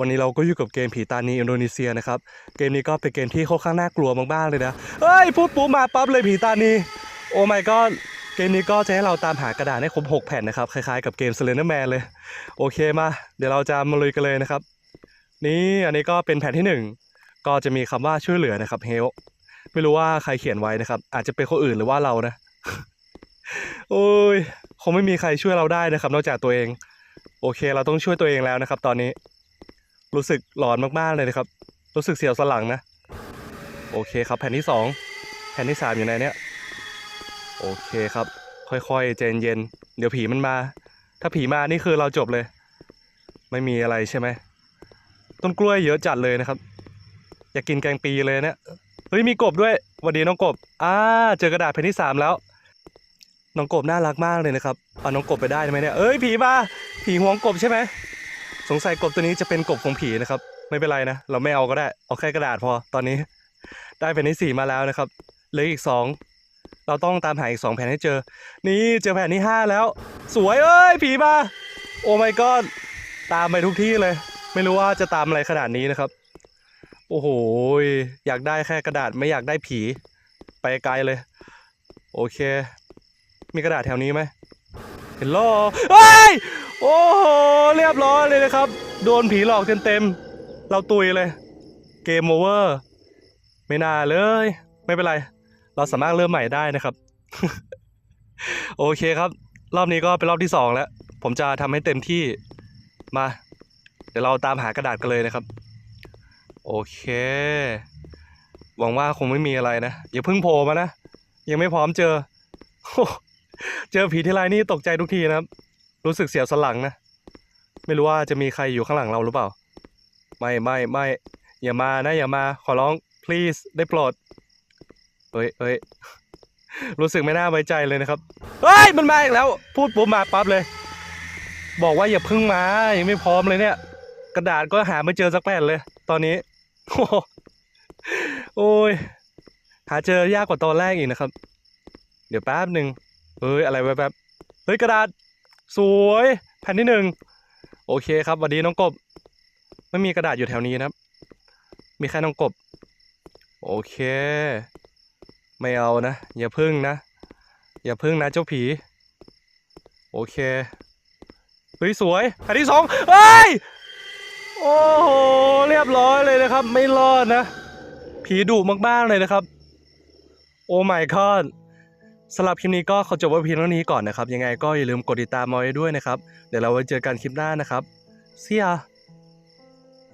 วันนี้เราก็อยู่กับเกมผีตานีอินโดนีเซียนะครับ เกมนี้ก็เป็นเกมที่ค่อนข้างน่ากลัวมากๆเลยนะ เฮ้ย พูดปุ๊บมาปั๊บเลยผีตานี โอ้ my god เกมนี้ก็จะให้เราตามหากระดาษให้ครบ 6 แผ่นนะครับ คล้ายๆกับเกม Slenderman เลย โอเคมา เดี๋ยวเราจะมาลุยกันเลยนะครับ นี่อันนี้ก็เป็นแผ่นที่หนึ่งก็จะมีคำว่าช่วยเหลือนะครับ help ไม่รู้ว่าใครเขียนไว้นะครับ อาจจะเป็นคนอื่นหรือว่าเรานะ โอ้ยคงไม่มีใครช่วยเราได้นะครับ นอกจากตัวเอง โอเค เราต้องช่วยตัวเองแล้วนะครับ ตอนนี้ รู้สึกหลอนมากๆเลยนะครับ รู้สึกเสียวสลังนะ โอเคครับ แผ่นที่สองแผ่นที่สามอยู่ในเนี้ยโอเคครับ ค่อยๆใจเย็นๆเดี๋ยวผีมันมา ถ้าผีมานี่คือเราจบเลย ไม่มีอะไรใช่ไหมต้นกล้วยเยอะจัดเลยนะครับ อยากกินแกงปีเลยเนี่ยเฮ้ยมีกบด้วยวันดีน้องกบอ่าเจอกระดาษแผ่นที่สามแล้วน้องกบน่ารักมากเลยนะครับเอาน้องกบไปได้ไหมเนี่ยเอ้ยผีมาผีหวงกบใช่ไหม สงสัยกบตัวนี้จะเป็นกบของผีนะครับ ไม่เป็นไรนะ เราไม่เอาก็ได้ เอาแค่กระดาษพอตอนนี้ ได้แผ่นที่สี่มาแล้วนะครับเหลืออีกสองเราต้องตามหาอีกสองแผ่นให้เจอ นี่เจอแผ่นที่ห้าแล้ว สวยเอ้ยผีมา โอ้ my god ตามไปทุกที่เลย ไม่รู้ว่าจะตามอะไรขนาดนี้นะครับ โอ้โหอยากได้แค่กระดาษไม่อยากได้ผี ไปไกลเลย โอเค มีกระดาษแถวนี้ไหมเห็นล้อเฮ้ย โอ้โหเรียบร้อยเลยนะครับ โดนผีหลอกเต็มๆเราตุยเลย เกมโอเวอร์ ไม่น่าเลย ไม่เป็นไร เราสามารถเริ่มใหม่ได้นะครับ โอเคครับ รอบนี้ก็เป็นรอบที่สองแล้ว ผมจะทำให้เต็มที่มา เดี๋ยวเราตามหากระดาษกันเลยนะครับ โอเค หวังว่าคงไม่มีอะไรนะ อย่าเพิ่งโผล่มานะ ยังไม่พร้อมเจอ เจอผีทีไรนี่ตกใจทุกทีนะครับ รู้สึกเสียวสลังนะ ไม่รู้ว่าจะมีใครอยู่ข้างหลังเราหรือเปล่า ไม่ไม่ไม่อย่ามานะ อย่ามา ขอร้อง please ได้โปรดเฮ้ยเฮ้ยรู้สึกไม่น่าไว้ใจเลยนะครับเฮ้ยมันมาอีกแล้ว พูดปุ๊บมาปั๊บเลย บอกว่าอย่าพึ่งมายังไม่พร้อมเลยเนี่ย กระดาษก็หาไม่เจอสักแผ่นเลย ตอนนี้ โอ้โหโอ้ยหาเจอยากกว่าตอนแรกอีกนะครับ เดี๋ยวแป๊บหนึ่งเฮ้ยอะไรแป๊บเฮ้ยกระดาษ สวยแผ่นที่หนึ่งโอเคครับสวัสดีน้องกบ ไม่มีกระดาษอยู่แถวนี้นะครับ มีแค่น้องกบ โอเค ไม่เอานะ อย่าพึ่งนะ อย่าพึ่งนะเจ้าผี โอเคเฮ้ยสวยแผ่นที่สองเฮ้ยโอ้โหเรียบร้อยเลยนะครับ ไม่รอดนะ ผีดุมากๆเลยนะครับ โอ้ my god สำหรับคลิปนี้ก็ขอจบไว้เพียงเท่านี้ก่อนนะครับ ยังไงก็อย่าลืมกดติดตามมอาไว้ด้วยนะครับ เดี๋ยวเราไว้เจอกันคลิปหน้านะครับ see ya